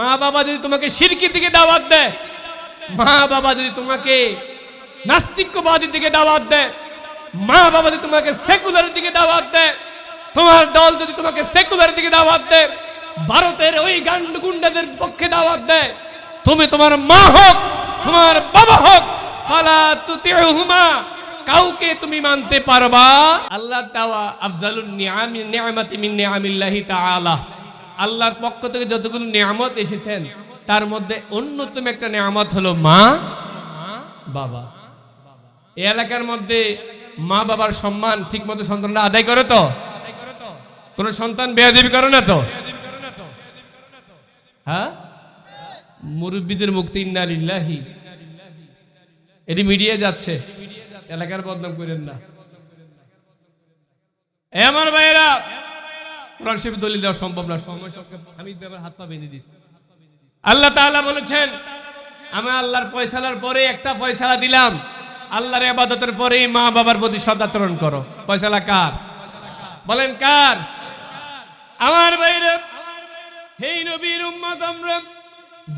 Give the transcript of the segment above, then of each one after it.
মা বাবা যদি তোমাকে সিরকির দিকে দাওয়াত দেয়, মা বাবা যদি তোমাকে নাস্তিক্যবাদীর দিকে দাওয়াত দেয়, মা বাবা যদি তোমাকে সেকুলারের দিকে দাওয়াত দেয়, তোমার দল যদি তোমাকে সেকুলারের দিকে দাওয়াত দেয়, ভারতের ওই গান্ড গুন্ডাদের পক্ষে দাওয়াত দেয়, তুমি তোমার মা হোক, তোমার বাবা হোক, ফালা তুতিউহুমা, কাউকে তুমি মানতে পারবা। আল্লাহ তাওয়া আফজালুন নিআমি, নিআমাতি মিন নিআমিল্লাহি তাআলা। আল্লাহর পক্ষ থেকে যতগুলো নিয়ামত এসেছেন, তার মধ্যে অন্যতম একটা নিয়ামত হলো মা, বাবা। এই এলাকার মধ্যে মা বাবার সম্মান ঠিক মতো সন্তানরা আদায় করে তো? কোন সন্তান বেয়াদেবি করে না তো? হ্যাঁ? মুরব্বীদের মুক্তি ইন্নালিল্লাহি এটি মিডিয়া যাচ্ছে। এলাকার বদনাম করেন না। আমার ভাইয়েরা কোরআন শরীফ দলিল দেওয়া সম্ভব না। সময় আমি ব্যাপার হাত পা বেঁধে দিছি। আল্লাহ তাআলা বলেছেন আমি আল্লাহর পয়সালার পরে একটা পয়সালা দিলাম। আল্লাহর ইবাদতের পরে মা বাবার প্রতি সদাচরণ করো। পয়সালা কার? বলেন কার? আমার বাইরে সেই নবীর উম্মত আমরা।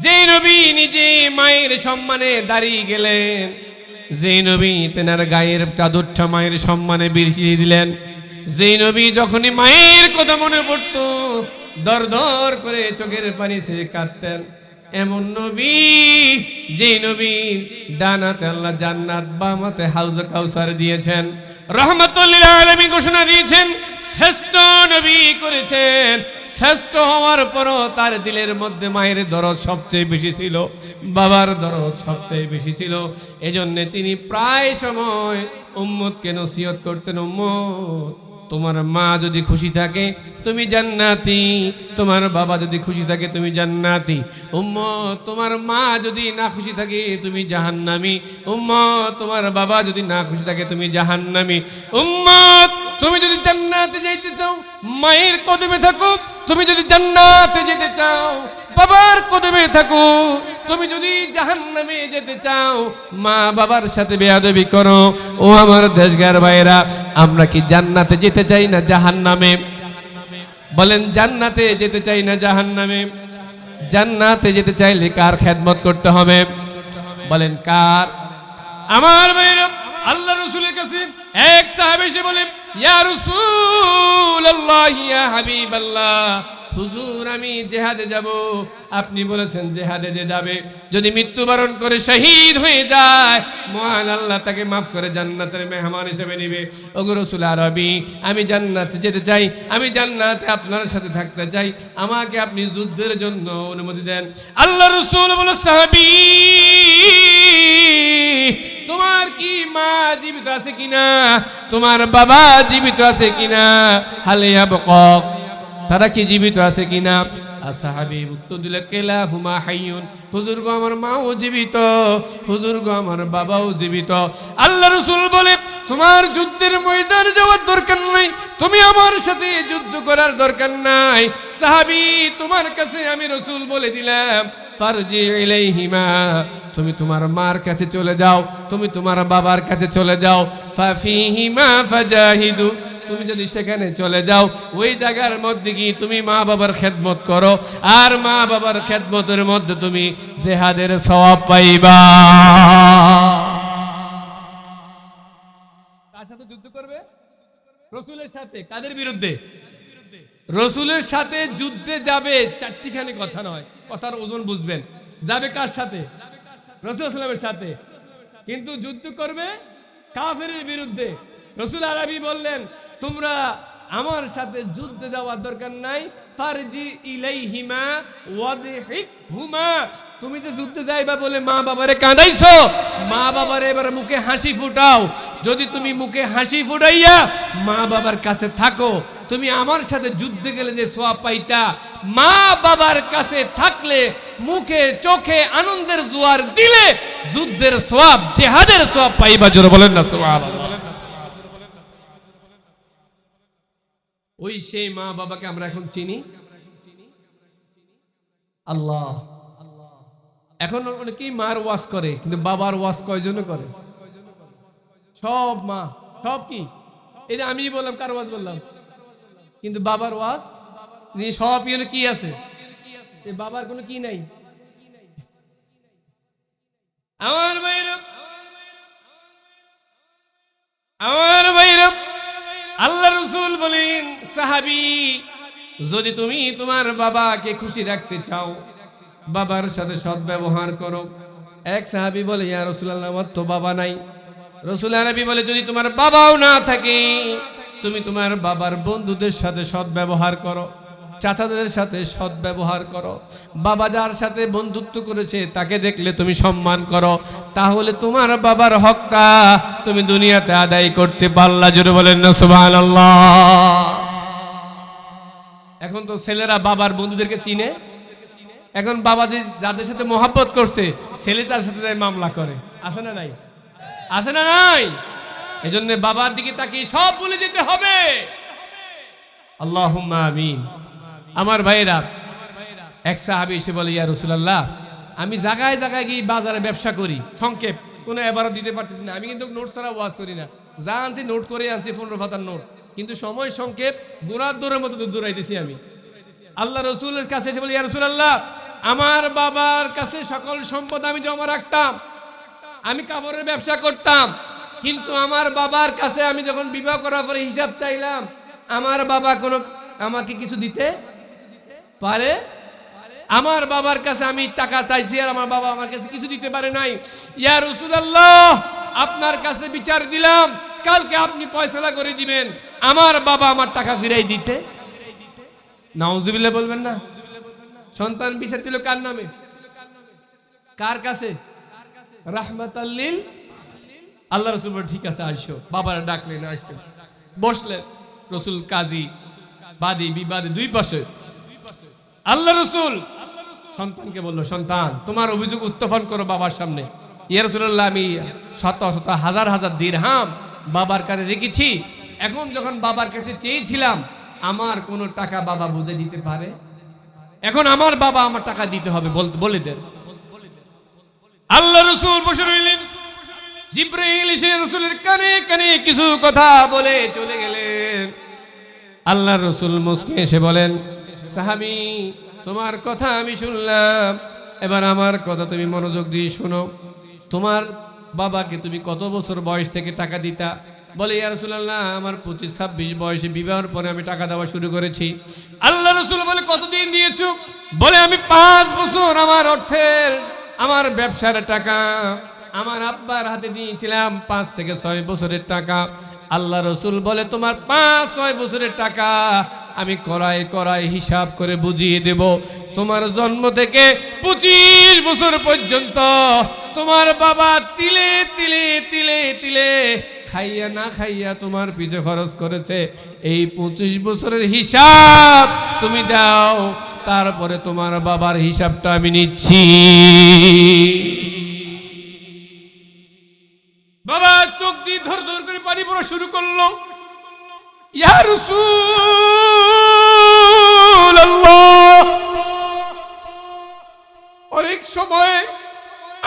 যে নবী নিজে মায়ের সম্মানে দাঁড়িয়ে গেলেন যে নবী তেনার গায়ের চাদরটা মায়ের সম্মানে বিছিয়ে দিলেন। যে নবী যখনই মায়ের কথা মনে পড়তো, দর দর করে চোখের পানি সে কাঁদতেন। এমন নবী যে নবী ডানাতে আল্লাহ জান্নাত, বামাতে হাউজ কাউসার দিয়েছেন। রহমতুল্লিল আলমী ঘোষণা দিয়েছেন, শ্রেষ্ঠ নবী করেছেন। শ্রেষ্ঠ হওয়ার পরও তার দিলের মধ্যে মায়ের দরদ সবচেয়ে বেশি ছিল, বাবার দরদ সবচেয়ে বেশি ছিল। এজন্য তিনি প্রায় সময় উম্মতকে নসিহত করতেন, উম্মত। তোমার মা যদি খুশি থাকে, তুমি জান্নাতি। তোমার বাবা যদি খুশি থাকে, তুমি জান্নাতি। উম্ম তোমার মা যদি না খুশি থাকে, তুমি জাহান্নামি। উম্ম তোমার বাবা যদি না খুশি থাকে, তুমি জাহান্নামি। উম্মত তুমি যদি জান্নাতে যাইতে চাও, মায়ের কদমে থাকো। তুমি যদি জান্নাতে যেতে চাও, বাবার কদমে থাকো। তুমি যদি জাহান্নামে যেতে চাও, মা বাবার সাথে বেয়াদবি করো। ও আমার দেশগার ভাইরা আমরা কি জান্নাতে যেতে চাই না জাহান্নামে? বলেন, জান্নাতে যেতে চাই না জাহান্নামে? জান্নাতে যেতে চাইলে কার খেদমত করতে হবে? বলেন, কার? আমার ভাইরা আল্লাহ রসুলের কাছে এক সাহাবে এসে বলে ইয়া রাসূলুল্লাহ, ইয়া হাবিবাল্লাহ, হুজুর, আমি জেহাদে যাব। আপনি বলেছেন, জেহাদে যে যাবে, যদি মৃত্যুবরণ করে শহীদ হয়ে যায়, মহান আল্লাহ তাকে মাফ করে জান্নাতের মেহমান হিসেবে নিবে। ওগো রসুল আরবি, আমি জান্নাতে যেতে চাই, আমি জান্নাতে আপনার সাথে থাকতে চাই, আমাকে আপনি যুদ্ধের জন্য অনুমতি দেন। আল্লাহ রসুল বলে, সাহাবি মা জীবিত আছে কিনা? তোমার বাবা জীবিত আছে কিনা? হালিয়া বক তারা কি জীবিত আছে কিনা? আসাহাবি উত্তর দিলে কেলা হুমা হাইয়ুন। হুজুর গো আমার মাও জীবিত। হুজুর গো আমার বাবাও জীবিত। আল্লাহ রসুল বলে তোমার যুদ্ধের ময়দানে যাওয়ার দরকার নাই। তুমি আমার সাথে যুদ্ধ করার দরকার নাই। সাহাবি, তোমার কাছে আমি রসুল বলে দিলাম তুমি তোমার মার কাছে চলে যাও, তুমি তোমার বাবার কাছে চলে যাও। ফাজাহিদু, তুমি যদি সেখানে চলে যাও, ওই জায়গার মধ্যে গিয়ে তুমি মা বাবার খেদমত করো, আর মা বাবার খেদমতের মধ্যে তুমি জেহাদের সওয়াব পাইবা। যুদ্ধ করবে? রসুলের সাথে, কাদের বিরুদ্ধে? রসুলের সাথে যুদ্ধে যাবে চারটিখানি কথা নয়, কথার ওজন বুঝবেন। যাবে কার সাথে? রসুল আসলামের সাথে। কিন্তু যুদ্ধ করবে কাফের বিরুদ্ধে। রসুল আরবি বললেন, তোমরা আমার সাথে যুদ্ধে যাওয়ার দরকার নাই ইলাইহিমা ওয়াদহিক হুমা তুমি যে যুদ্ধে যাইবা বলে মা বাবারে কাঁদাইছো, মা বাবারে এবার মুখে হাসি ফুটাও। যদি তুমি মুখে হাসি ফুটাইয়া মা বাবার কাছে থাকো, তুমি আমার সাথে যুদ্ধে গেলে যে সোয়াব পাইতা, মা বাবার কাছে থাকলে মুখে চোখে আনন্দের জোয়ার দিলে যুদ্ধের সোয়াব, জেহাদের সোয়াব পাইবা, জোরে বলেন না সোয়াব ওই সেই মা বাবাকে আমরা এখন চিনি? আল্লাহ। এখন অনেকেই মার ওয়াশ করে, কিন্তু বাবার ওয়াশ কয়জনে করে? সব মা, সব কি? এই যে আমি বললাম, কার ওয়াজ বললাম? কিন্তু বাবার ওয়াজ? সব কি আছে? বাবার কোনো কি নাই? আমার ভাইরা আমার ভাইরা, আল্লাহ রসুল বলেন, সাহাবি, যদি তুমি তোমার বাবাকে খুশি রাখতে চাও বাবার সাথে সৎ ব্যবহার করো। এক সাহাবি বলে, ইয়া রসুল্লাহ আমার তো বাবা নাই। রসুল আরবি বলে, যদি তোমার বাবাও না থাকে, তুমি তোমার বাবার বন্ধুদের সাথে সৎ ব্যবহার করো, চাচাদের সাথে সৎ ব্যবহার করো, বাবা যার সাথে বন্ধুত্ব করেছে, তাকে দেখলে তুমি সম্মান করো, তাহলে তোমার বাবার হকটা তুমি দুনিয়াতে আদায় করতে পারলা। জোরে বলেন না, সুবহানাল্লাহ। এখন তো ছেলেরা বাবার বন্ধুদেরকে চিনে। এখন বাবা যে যাদের সাথে মোহাব্বত করছে, ছেলে তার সাথে মামলা করে। আছে না নাই? আছে না নাই? এই জন্য বাবার দিকে তাকিয়ে সব বলে যেতে হবে। আল্লাহ আমিন। আমার ভাইরা এক সাহাবি এসে বলে, ইয়া রসুলাল্লাহ, আমি জায়গায় জায়গায় গিয়ে বাজারে ব্যবসা করি। সংক্ষেপ, কোনো এবারও দিতে পারতেছি না। আমি কিন্তু নোট ছাড়া ওয়াজ করি না। যা আনছি নোট করে আনছি, পনেরো পাতার নোট। কিন্তু সময় সংক্ষেপ দৌড়ার দূরের মতো তো দৌড়াইতেছি আমি। আল্লাহ রসুলের কাছে এসে বলি, ইয়া রসুলাল্লাহ আমার বাবার কাছে সকল সম্পদ আমি জমা রাখতাম। আমি কাপড়ের ব্যবসা করতাম। কিন্তু আমার বাবার কাছে আমি যখন বিবাহ করার পরে হিসাব চাইলাম, আমার বাবা কোনো আমাকে কিছু দিতে পারে? আমার বাবার কাছে আমি টাকা চাইছি আর আমার বাবা আমার কাছে কিছু দিতে পারে নাই। ইয়া রসুলাল্লাহ, আপনার কাছে বিচার দিলাম। কালকে আপনি ফয়সলা করে দিবেন। আমার বাবা আমার টাকা ফিরাই দিতে। নাউজুবিল্লাহ বলবেন না। সন্তান বিচার দিল কার নামে? কার কাছে? রাহমাতাল্লিল আল্লাহ রসুল ঠিক আছে আসো বাবার ডাকলেন আসলেন বসলেন রসুল কাজী, বাদী, বিবাদী, দুই পাশে। আল্লাহ রসুল সন্তানকে বলল, সন্তান, তোমার অভিযোগ উত্থাপন করো বাবার সামনে। ইয়া রসুল্লাহ আমি শত শত হাজার হাজার দিরহাম বাবার কাছে রেখেছি। এখন যখন বাবার কাছে চেয়েছিলাম, আমার কোনো টাকা বাবা বুঝে দিতে পারে? এখন আমার বাবা আমার টাকা দিতে হবে, বলে দেন। আল্লাহ রসুল বসে রইলেন। রসুলের কিছু কথা বলে চলে গেলেন। আল্লাহ রসুল এসে বলেন তোমার কথা আমি শুনলাম। এবার আমার কথা তুমি মনোযোগ দিয়ে শোনো। তোমার বাবাকে তুমি কত বছর বয়স থেকে টাকা দিতা? বলে, ইয়া রসুল্লাহ আমার পঁচিশ, ছাব্বিশ বয়সে বিবাহের পরে আমি টাকা দেওয়া শুরু করেছি। আল্লাহ রসুল বলে, কতদিন দিয়েছ? বলে, আমি পাঁচ বছর আমার অর্থের, আমার ব্যবসার টাকা, আমার আব্বার হাতে দিয়েছিলাম পাঁচ থেকে ছয় বছরের টাকা। আল্লাহ রসুল বলে, তোমার পাঁচ, ছয় বছরের টাকা আমি করাই করাই হিসাব করে বুঝিয়ে দেব। তোমার জন্ম থেকে পঁচিশ বছর পর্যন্ত তোমার বাবা তিলে তিলে তিলে তিলে খাইয়া না খাইয়া তোমার পিছে খরচ করেছে, এই পঁচিশ বছরের হিসাব তুমি দাও, তারপরে তোমার বাবার হিসাবটা আমি নিচ্ছি। বাবা, চোখ দিয়ে ধর ধর করে পানি পড়া শুরু করল। অনেক সময়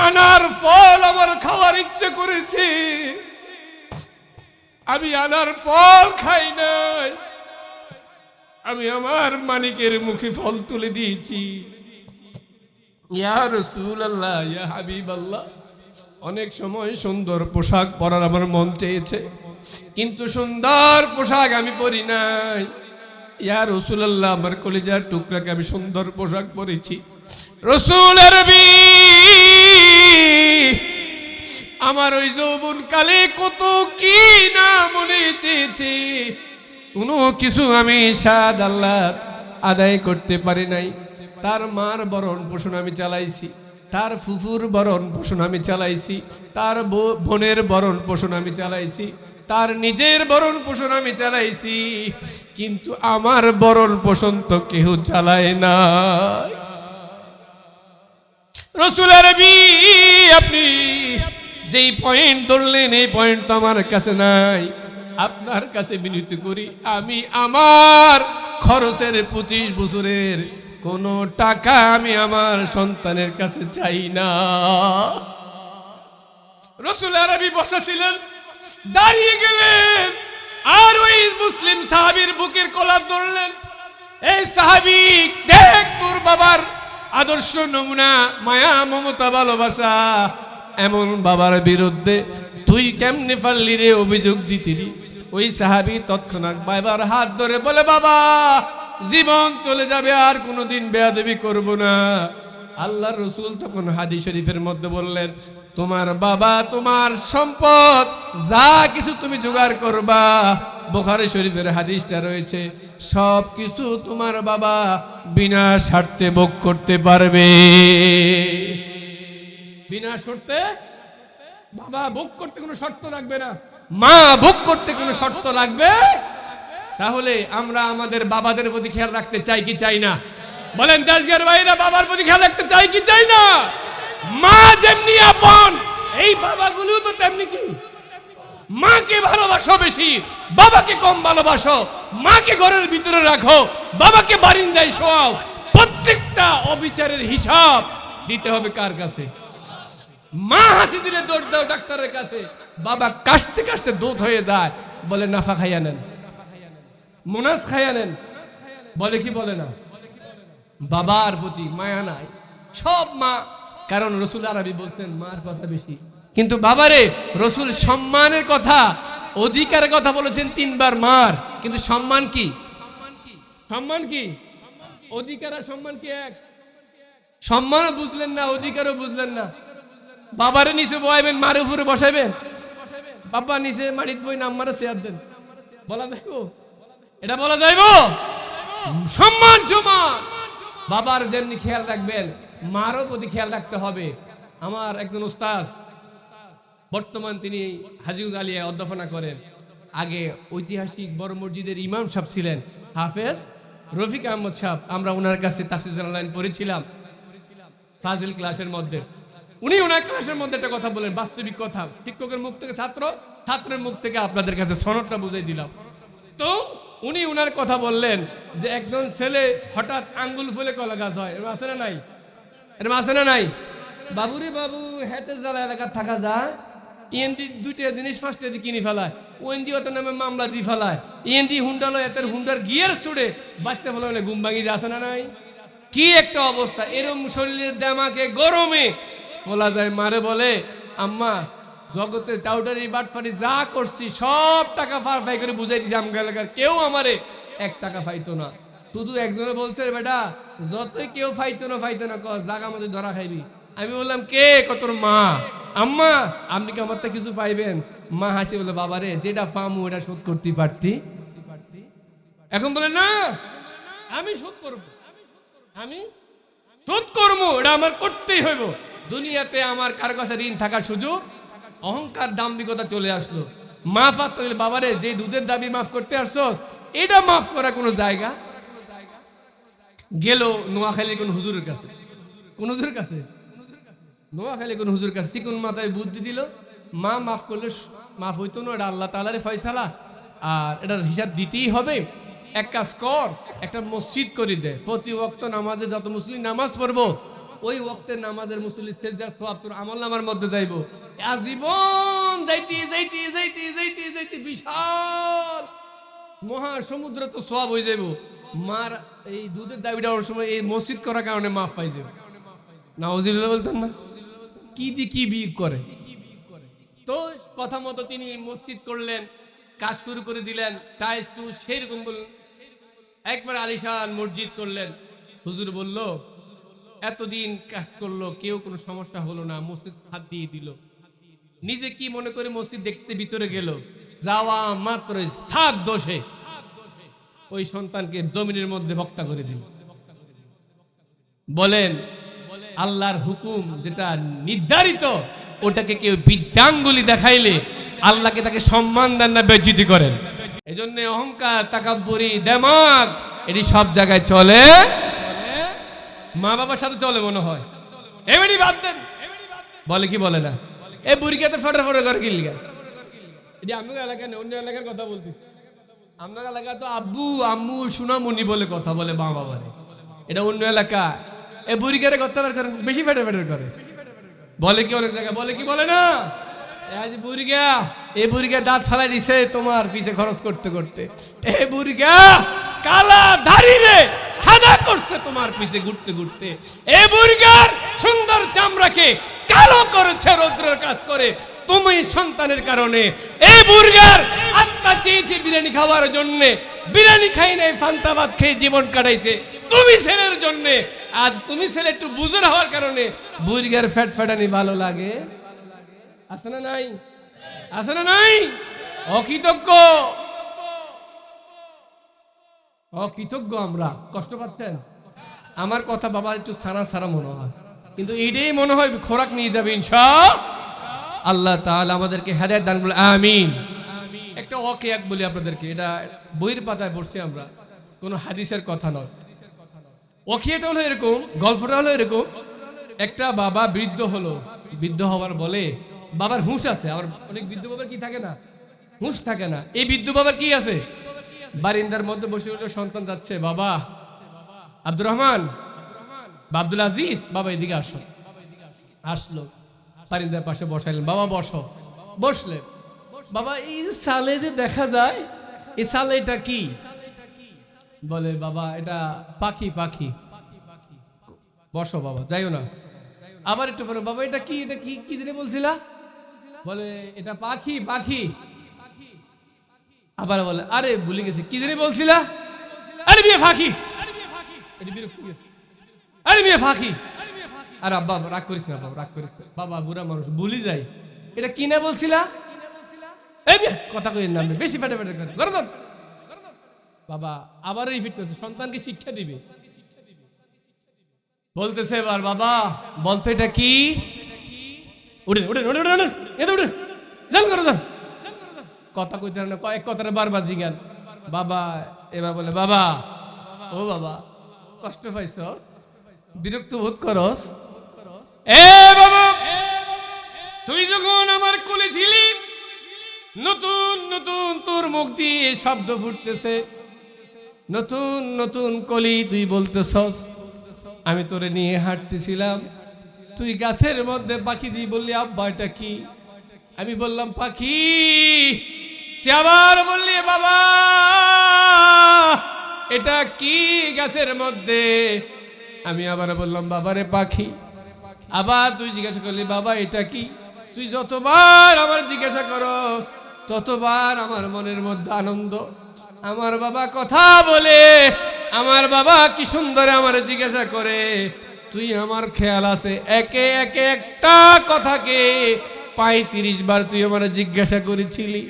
আনার ফল আমার খাওয়ার ইচ্ছে করেছে। আমি আনার ফল খাই নাই। আমি আমার মানিকের মুখে ফল তুলে দিয়েছি। ইয়া রাসূলুল্লাহ, ইয়া হাবিবাল্লাহ। অনেক সময় সুন্দর পোশাক পরার আমার মন চেয়েছে। কিন্তু সুন্দর পোশাক আমি পরি নাই। ইয়া রসুল্লাহ আমার কলিজার টুকরাকে আমি সুন্দর পোশাক পরেছি। রসুল আরবি আমার ওই যৌবন কালে কত কি না মনে চেয়েছে। কোনো কিছু আমি সাদ আল্লাহ আদায় করতে পারি নাই। তার মার বরণ পোষণ আমি চালাইছি, তার ফুফুর বরণ পোষণ আমি চালাইছি, তার ব- বোনের বরণ পোষণ আমি চালাইছি, তার নিজের বরণ পোষণ আমি চালাইছি। কিন্তু আমার বরণ পোষণ তো কেউ চালায় না রসুল আরবি আপনি যেই পয়েন্ট ধরলেন, এই পয়েন্ট তো আমার কাছে নাই। আপনার কাছে বিনীত করি, আমি আমার খরচের পঁচিশ বছরের কোনো টাকা আমি আমার সন্তানের কাছে চাই না। রসুল আরবি বসা ছিলেন দাঁড়িয়ে গেলেন, আর ওই মুসলিম সাহাবীর বুকের কলার ধরলেন। এই সাহাবি, দেখ তোর বাবার আদর্শ নমুনা, মায়া, মমতা, ভালোবাসা। এমন বাবার বিরুদ্ধে তুই কেমনে পারলি রে অভিযোগ দিতিরি ওই সাহাবি তৎক্ষণাৎ বাবার হাত ধরে বলে, বাবা, জীবন চলে যাবে, আর কোনোদিন বেয়াদবি করব না। আল্লাহ রসুল তখন হাদি শরীফের মধ্যে বললেন, তোমার বাবা, তোমার সম্পদ, যা কিছু তুমি জোগাড় করবা। বোখারি শরীফের হাদিসটা রয়েছে, সব কিছু তোমার বাবা বিনা স্বার্থে ভোগ করতে পারবে। বিনা শর্তে বাবা ভোগ করতে কোনো শর্ত লাগবে না। মা ভোগ করতে কোনো শর্ত লাগবে তাহলে আমরা আমাদের বাবাদের প্রতি খেয়াল রাখতে চাই কি চাই না? বলেন দেশগের ভাইরা, বাবার প্রতি খেয়াল রাখতে চাই কি চাই না? মা যেমনি আপন, এই বাবাগুলো তো তেমনি কি? মাকে ভালোবাসো বেশি, বাবাকে কম ভালোবাসো, মাকে ঘরের ভিতরে রাখো, বাবাকে বারিন্দায় শোয়াও। প্রত্যেকটা অবিচারের হিসাব দিতে হবে কার কাছে? মা হাসি দিলে দৌড় দাও ডাক্তারের কাছে। বাবা কাশতে কাশতে দৌড় হয়ে যায়। বলে, নাফা খাইয়া নেন। মোনাস খাইয়া নেন। বলে, কি বলে না? বাবার প্রতি মায়া নাই। সব মা, কারণ রসুল আরবি বলতেন মার কথা বেশি। কিন্তু বাবারে, রসুল সম্মানের কথা, অধিকারের কথা বলেছেন তিনবার মার। কিন্তু সম্মান কি? সম্মান কি? অধিকার আর সম্মান কি এক? সম্মানও বুঝলেন না, অধিকারও বুঝলেন না। বাবারে নিচে বয়াবেন, মারে উপরে বসাইবেন। বাবা নিচে মাটিত বই নাম মারে শেয়ার দেন। বলা যাইব? এটা বলা যাইব? সম্মান সমান। বাবার যেমনি খেয়াল রাখবেন, মারও প্রতি খেয়াল রাখতে হবে। আমার একজন উস্তাজ বর্তমান তিনি হাজিউদ আলিয়া অধ্যাপনা করেন। আগে ঐতিহাসিক বড় মসজিদের ইমাম সাহেব ছিলেন, হাফেজ রফিক আহমদ সাহেব। আমরা ওনার কাছে লাইন পড়েছিলাম, ফাজিল ক্লাসের মধ্যে। উনি ওনার ক্লাসের মধ্যে একটা কথা বলেন, বাস্তবিক কথা। শিক্ষকের মুখ থেকে ছাত্র, ছাত্রের মুখ থেকে আপনাদের কাছে সনদটা বুঝাই দিলাম। তো উনি উনার কথা বললেন যে একজন ছেলে হঠাৎ আঙ্গুল ফুলে কলা গাছ হয়। এরকম আছে না নাই? এরকম আছে না নাই? বাবুরে বাবু হেতে জ্বালা এলাকা থাকা যায় ইয়েন্দি দুইটা জিনিস ফার্স্টে কিনে ফেলায়। ওয়েন্দি অত নামে মামলা দিয়ে ফেলায়। ইয়েন্দি হুন্ডালো এতের হুন্ডার গিয়ার ছুড়ে বাচ্চা ফেলা ঘুম ভাঙি যে আছে না নাই? কি একটা অবস্থা। এরম শরীরের দামাকে গরমে বলা যায় মারে বলে, আম্মা জগতে টাউটারি বাটফারি যা করছি, সব টাকা ফার ফাই করে বুঝাই দিছি আমগা এলাকার কেউ আমারে এক টাকা ফাইতো না। শুধু একজনে বলছে বেটা, যতই কেউ ফাইতো না ফাইতো না, কস, জাগা মধ্যে ধরা খাইবি। আমি বললাম, কে? কতর মা? আম্মা, আপনি কি আমার কিছু পাইবেন? মা হাসি বলে বাবারে, যেটা ফামু ওটা শোধ করতে পারতি। এখন বলে, না আমি শোধ করব। আমি শোধ করব। এটা আমার করতেই হইব। দুনিয়াতে আমার কার কাছে ঋণ থাকার সুযোগ, অহংকার, দাম্ভিকতা চলে আসলো। মাফ আর তো বাবারে যে দুধের দাবি মাফ করতে আসছস, এটা মাফ করা কোনো জায়গা? গেল নোয়াখালী কোন হুজুরের কাছে। কোন হুজুরের কাছে? নোয়াখালী কোন হুজুরের কাছে। চিকুন মাথায় বুদ্ধি দিল, মা মাফ করলে মাফ হইতো না, এটা আল্লাহ তালারে ফয়সালা। আর এটার হিসাব দিতেই হবে। এক কাজ কর, একটা মসজিদ করে দে। প্রতি ওয়াক্ত নামাজে যত মুসলিম নামাজ পড়ব ওই ওয়াক্তের নামাজের মুসলিম সেজদার সব তোর আমল নামার মধ্যে যাইবো। আজীবন যাইতে যাইতে যাইতে যাইতে যাইতে বিশাল। মহা সমুদ্র তো সব হয়ে যাইব। মার এই দুধের দাবিটা ওর সময় এই মসজিদ করার কারণে মাফ পাই যাবে নাওজিল্লাহ বলতেন না? কি দি কি বি করে? তো কথা মতো তিনি মসজিদ করলেন, কাজ শুরু করে দিলেন টাইস টু সেরকম বললেন। একবার আলিশান মসজিদ করলেন। হুজুর বলল এতদিন কাজ করল, কেউ কোনো সমস্যা হলো না, মসজিদ হাত দিয়ে দিল। নিজে কি মনে করে মসজিদ দেখতে ভিতরে গেল? যাওয়া মাত্র সাত দোষে ওই সন্তানকে জমিনের মধ্যে ভক্তা করে দিল। বলেন, আল্লাহর হুকুম যেটা নির্ধারিত, ওটাকে কেউ বিদ্যাঙ্গুলি দেখাইলে আল্লাহকে তাকে সম্মান দেন না, বেজ্জিতি করেন। এই জন্য অহংকার, তাকাব্বরি দেমাগ এটি সব জায়গায় চলে। মা বাবার সাথে চলে মনে হয়। এমনি বাদ দেন। বলে কি বলে না? এ বুড়িকাতে ফটো ফটো করে কি লিগা এটি আমি এলাকা নেই অন্য এলাকার কথা বলতেছি। আপনার এলাকা তো আব্বু আম্মু সুনামুনি বলে কথা বলে মা বাবারে। এটা অন্য এলাকা। এ বুড়িকারে কথা বের করেন বেশি ফেটে ফেটে করে। বলে কি অনেক জায়গায় বলে কি বলে না? বুড়িগা এ বুড়িগা দাঁত ফালাই দিছে, তোমার পিছে খরচ করতে করতে। এ বুড়িগা কালা দাড়ি রে সাদা করছে তোমার পিছে ঘুরতে ঘুরতে। এ বুর্গার সুন্দর চামড়াকে কালো করেছে রৌদ্রের কাজ করে। তুমি সন্তানের কারণে। এই বুর্গার আত্মা চেয়েছে বিরিয়ানি খাওয়ার জন্য। বিরিয়ানি খাই নাই ফান্তাবাদ খেয়ে জীবন কাটাইছে। তুমি ছেলের জন্য। আজ তুমি ছেলে একটু বুঝে হওয়ার কারণে। বুর্গার ফ্যাট ফ্যাটানি ভালো লাগে। আছে না নাই? আছে না নাই? অকৃতজ্ঞ। অকৃতজ্ঞ আমরা, কষ্ট পাচ্ছেন? আমার কথা বাবা একটু সারা সারা মনে হয়। কিন্তু এইটাই মনে হয় খোরাক নিয়ে যাবে ইনশা আল্লাহ তাআলা আমাদেরকে হেদায়েত দান করলে আমিন। একটা ওকে এক বলি আপনাদেরকে, এটা বইয়ের পাতায় পড়ছি আমরা, কোনো হাদিসের কথা নয়। ওকিয়াটা হলো এরকম, গল্পটা হলো এরকম, একটা বাবা বৃদ্ধ হলো, বৃদ্ধ হওয়ার বলে বাবার হুঁশ আছে, আবার অনেক বৃদ্ধ বাবার কি থাকে না? হুঁশ থাকে না। এই বৃদ্ধ বাবার কি আছে? বারিন্দার মধ্যে বসে বসে সন্তান যাচ্ছে, বাবা। আব্দুর রহমান, আব্দুল আজিজ, বাবা এদিকে আসো। আসলো। বারিন্দার পাশে বসাইলেন, বাবা বসো। বসলেন বাবা, এই সালে যে দেখা যায়, এই সালে এটা কি? বলে, বাবা, এটা পাখি পাখি। বসো, বাবা, যাইও না। আবার একটু পরে বাবা, এটা কি এটা কি কি জানি বলছিলা? বলে, এটা পাখি পাখি। আবার বলে, আরে, ভুলে গেছি। কি জানি বলছিলা? আরে বিয়ে ফাঁকি। আরে বিয়ে ফাঁকি। আর আব্বা রাগ করিস না, বাবা, রাগ করিস না। বাবা, বুড়া মানুষ, ভুলি যাই। এটা কি না বলছিলা? কথা কই না বেশি ফেটে ফেটে করে করো। বাবা আবার রিপিট করছে সন্তানকে শিক্ষা দিবে। বলতেছে এবার, বাবা, বলতো এটা কি? উঠেন উঠেন উঠেন উঠেন কথা কইতে না, কয়েক কথাটা বারবার জিগান। বাবা, এবার বলে, বাবা, ও বাবা, কষ্ট পাইছস? বিরক্ত বোধ করস? এ বাবা, তুই যখন আমার কোলে ছিলি, নতুন নতুন তোর মুখ দিয়ে শব্দ ফুটতেছে। নতুন নতুন কলি তুই বলতেছস। আমি তোরে নিয়ে হাঁটতেছিলাম। তুই গাছের মধ্যে পাখি দিয়ে বললি, আব্বা, এটা কি? আমি বললাম, পাখি আবার বললি, বাবা, এটা কি গাছের মধ্যে? আমি আবার বললাম বাবারে পাখি। আবার তুই জিজ্ঞাসা করলি, বাবা, এটা কি? তুই যতবার আমার জিজ্ঞাসা করস, ততবার আমার মনের মধ্যে আনন্দ। আমার বাবা কথা বলে, আমার বাবা কি সুন্দরে আমার জিজ্ঞাসা করে। তুই আমার খেয়াল আছে, একে একে একটা কথাকে পঁয়ত্রিশ বার তুই আমার জিজ্ঞাসা করেছিলি।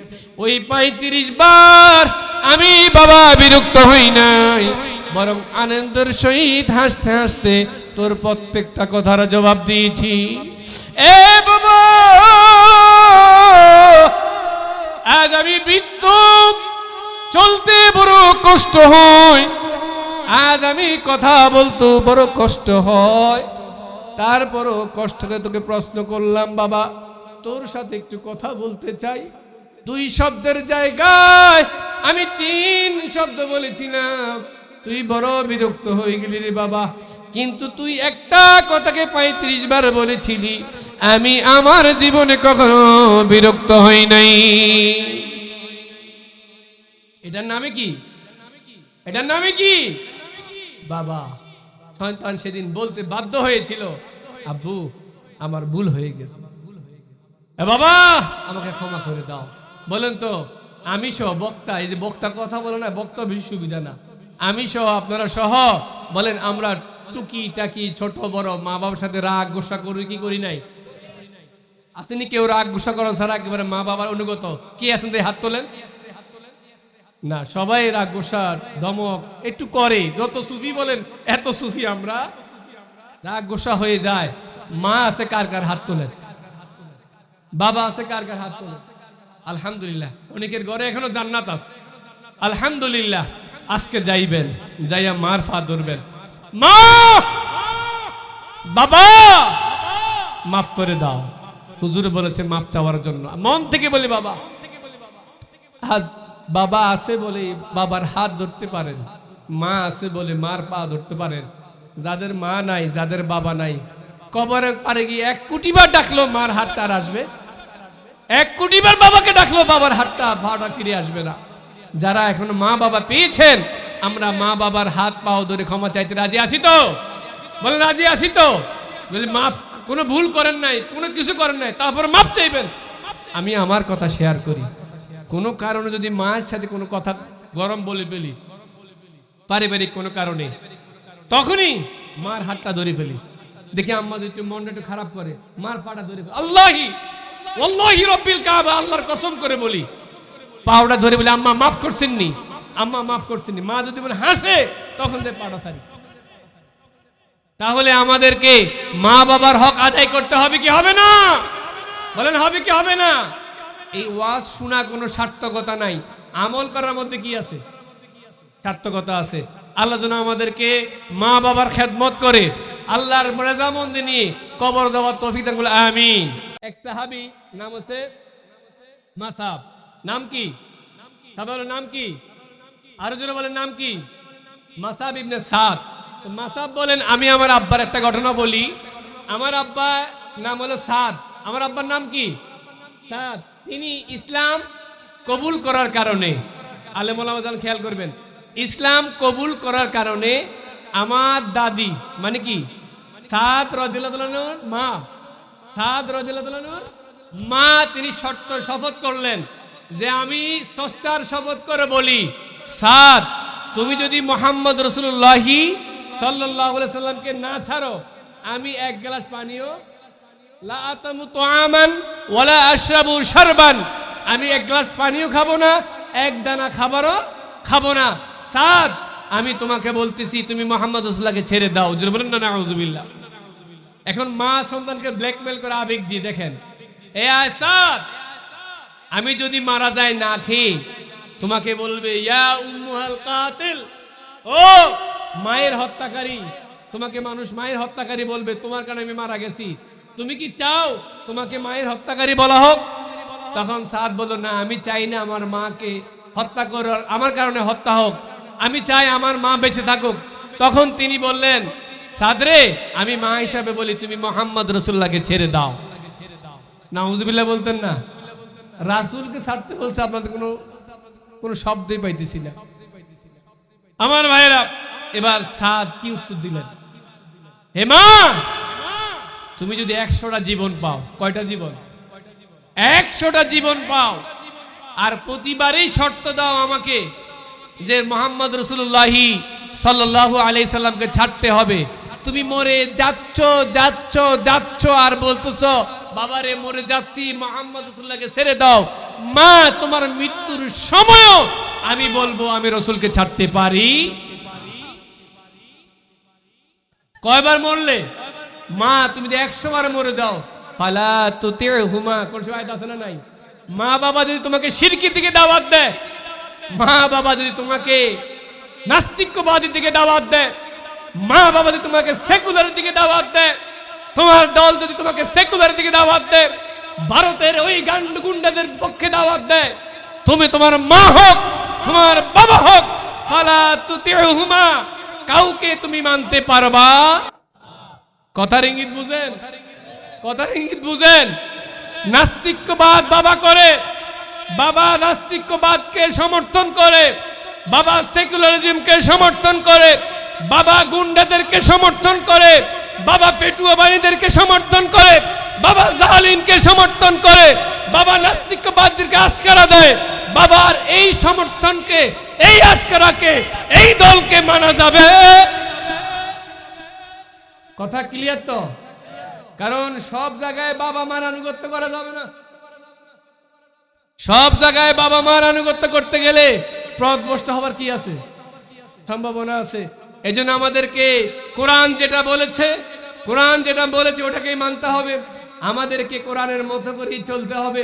ওই পঁয়ত্রিশ বার আমি বাবা বিরক্ত হই নাই, বরং আনন্দের সহিত হাসতে হাসতে তোর প্রত্যেকটা কথার জবাব দিয়েছি। এ বাবা, আজ আমি বৃদ্ধ চলতে বড় কষ্ট হয়। আজ আমি কথা বলতে বড় কষ্ট হয়। তারপরও কষ্টতে তোকে প্রশ্ন করলাম, বাবা তোর সাথে একটু কথা বলতে চাই। দুই শব্দের জায়গায় আমি তিন শব্দ বলেছিলাম। তুই বড় বিরক্ত হয়ে গেলি রে বাবা। কিন্তু তুই একটা কথাকে পঁয়ত্রিশ বার বলেছিলি। আমি আমার জীবনে কখনো বিরক্ত হই নাই। এটার নামে কি? এটার নামে কি? বাবা, সন্তান সেদিন বলতে বাধ্য হয়েছিল, আব্বু, আমার ভুল হয়ে গেছে। বাবা! আমাকে ক্ষমা করে দাও। বলেন তো, আমি সহ বক্তা, এই যে বক্তা কথা বলে না, বক্তা বেশি সুবিধা না। আমি সহ আপনারা সহ, বলেন আমরা টুকি টাকি ছোট বড় মা বাবার সাথে রাগ গোসা করি কি করি নাই? আসেনি কেউ রাগ গোসা করা ছাড়া একেবারে মা বাবার অনুগত। কি আছেন তাই হাত তোলেন? না, সবাই রাগ গোসা, দমক, একটু করে। যত সুফি বলেন, এত সুফি আমরা। রাগ গোসা হয়ে যায়। মা আছে কার কার হাত তোলেন? বাবা আছে কার কার হাত আলহামদুলিল্লাহ। অনেকের ঘরে এখনও জান্নাত আছে। আলহামদুলিল্লাহ। আজকে যাইবেন, যাইয়া মার ফা ধরবেন। মা! বাবা! মাফ করে দাও। হুজুরে বলেছে মাফ চাওয়ার জন্য। মন থেকে বলি বাবা। আজ বাবা আছে বলে বাবার হাত ধরতে পারেন। মা আছে বলে মার পা ধরতে পারেন। যাদের মা নাই, যাদের বাবা নাই কবরের পারে গিয়ে এক কোটি বার ডাকলো, মার হাতটা আর আসবে। এক কোটি বার বাবাকে ডাকলো, বাবার হাতটা ভাড়া ফিরে আসবে না। যারা এখন মা বাবা পেয়েছেন, আমরা মা বাবার হাত পাও ধরে ক্ষমা চাইতে রাজি আসি তো? বলে, রাজি আসি তো? যদি মাফ, কোনো ভুল করেন নাই, কোনো কিছু করেন নাই, তারপর মাফ চাইবেন। আমি আমার কথা শেয়ার করি। কোনো কারণে যদি মায়ের সাথে কোনো কথা গরম বলে ফেলি, পারিবারিক কোনো কারণে, তখনই মার হাতটা ধরে ফেলি। দেখি আম্মা যদি মনটা একটু খারাপ করে, মার পাটা ধরে আল্লাহি! আল্লাহি রব্বিল কাবা, আল্লাহর কসম করে বলি। পাউডা ধরে বলে, আম্মা মাফ করছেন নি আম্মা মাফ করছেন নি মা যদি বলে হাসে, তখন যে পাটা সারি। তাহলে আমাদেরকে মা বাবার হক আদায় করতে হবে কি হবে না? বলেন, হবে কি হবে না? এই ওয়াজ শোনা কোনো সার্থকতা নাই। আমল করার মধ্যে কি আছে? সার্থকতা আছে। আল্লাহ যেন আমাদেরকে মা বাবার খেদমত করে আল্লাহর রেজামন্দি নিয়ে কবর দেওয়ার তৌফিক দান করলে আমিন। এক সাহাবি, নাম হচ্ছে মাসাব। নাম কি? সাহাবার নাম কি? আরও জোরে বলেন, নাম কি? মাসাব ইবনে সাদ। মাসাব বলেন, আমি আমার আব্বার একটা ঘটনা বলি। আমার আব্বা নাম হলো সাদ। আমার আব্বার নাম কি? সাদ। তিনি ইসলাম কবুল করার কারণে আলেমুলামাজান খেয়াল করবেন, ইসলাম কবুল করার কারণে আমার দাদি মানে কি? সাদ রদিল্লাহর মা। সাদ রদিল্লাহর মা, তিনি শর্ত শপথ করলেন যে আমি স্রষ্টার শপথ করে বলি। সাদ তুমি যদি মোহাম্মদ রসুল্লাহি সাল্লাহ সাল্লামকে না ছাড়ো, আমি এক গ্লাস পানিও আমি এক গ্লাস পানিও খাব না, এক দানা খাবারও খাব না। সাদ আমি তোমাকে বলতেছি, তুমি মোহাম্মদ রসুল্লাহকে ছেড়ে দাও। বলেন না, নাউজুবিল্লাহ। এখন মা সন্তানকে ব্ল্যাকমেল করে আবেগ দিয়ে দেখেন। এ আয়সাদ আমি যদি মারা যাই না খেয়ে, তোমাকে বলবে, ইয়া উম্মুহাল কাতিল। ও মায়ের হত্যাকারী, তোমাকে মানুষ মায়ের হত্যাকারী বলবে, তোমার কারণে আমি মারা গেছি। তুমি কি চাও তোমাকে মায়ের হত্যাকারী বলা হোক? তখন সাদ বলল, না, আমি চাই না আমার মাকে হত্যা করার, আমার কারণে হত্যা হোক। আমি চাই আমার মা বেঁচে থাকুক। তখন তিনি বললেন সাদরে, আমি মা হিসাবে বলি, তুমি মোহাম্মদ রসুল্লাহকে ছেড়ে দাও। নাউজুবিল্লাহ বলতেন না, রাসুলকে ছাড়তে বলছে, আপনাদের কোনো কোনো শব্দই পাইতেছি না। আমার ভাইয়েরা, এবার সাদ কি উত্তর দিলেন? হে মা, তুমি যদি একশোটা জীবন পাও, কয়টা জীবন? একশোটা জীবন পাও। আর প্রতিবারই শর্ত দাও আমাকে যে মোহাম্মদ রসুল্লাহি সাল্লাহ আলি সাল্লামকে ছাড়তে হবে। তুমি মরে যাচ্ছ যাচ্ছ যাচ্ছ আর বলতেছ, বাবারে, মরে যাচ্ছি, মোহাম্মদ রসুল্লাহকে ছেড়ে দাও। মা, তোমার মৃত্যুর সময়ও আমি বলব, আমি রসুলকে ছাড়তে পারি। কয়বার মরলে? মা, তুমি যে একশো বার মরে যাও। পালা তো তে হুমা কোন সময় আছে না নাই? মা, বাবা যদি তোমাকে সিরকির দিকে দাওয়াত দেয়। মা, বাবা যদি তোমাকে নাস্তিক্যবাদীর দিকে দাওয়াত দেয়। মা বাবা যদি তোমাকে সেকুলারের দিকে দাওয়াত দেয়, তোমার দল যদি তোমাকে সেকুলারের দিকে দাওয়াত দেয়, ভারতের ওই গান্ড গুন্ডাদের পক্ষে দাওয়াত দেয়। তুমি তোমার মা হোক, তোমার বাবা হোক, ফালা তুতি হুমা কাউকে তুমি মানতে পারবা? কথার ইঙ্গিত বুঝেন? কথার ইঙ্গিত বুঝেন? নাস্তিক্যবাদ বাবা করে, বাবা নাস্তিক্যবাদকে সমর্থন করে। বাবা সেকুলারিজমকে সমর্থন করে, বাবা গুন্ডাদেরকে সমর্থন করে, বাবা পেটুয়া বাহিনীদেরকে সমর্থন করে, বাবা জাহালিনকে সমর্থন করে, বাবা নাস্তিক্যবাদদেরকে আস্কারা দেয়, বাবার এই সমর্থনকে, এই আস্কারাকে এই দলকে মানা যাবে। কথা ক্লিয়ার তো? কারণ সব জায়গায় বাবা মার আনুগত্য করা যাবে না। সব জায়গায় বাবা মার আনুগত্য করতে গেলে প্রদভষ্ট হবার কি আছে? সম্ভাবনা আছে। এজন্য আমাদেরকে কোরআন যেটা বলেছে, কোরআন যেটা বলেছে, ওটাকেই মানতে হবে। আমাদেরকে কোরআনের মতো করেই চলতে হবে।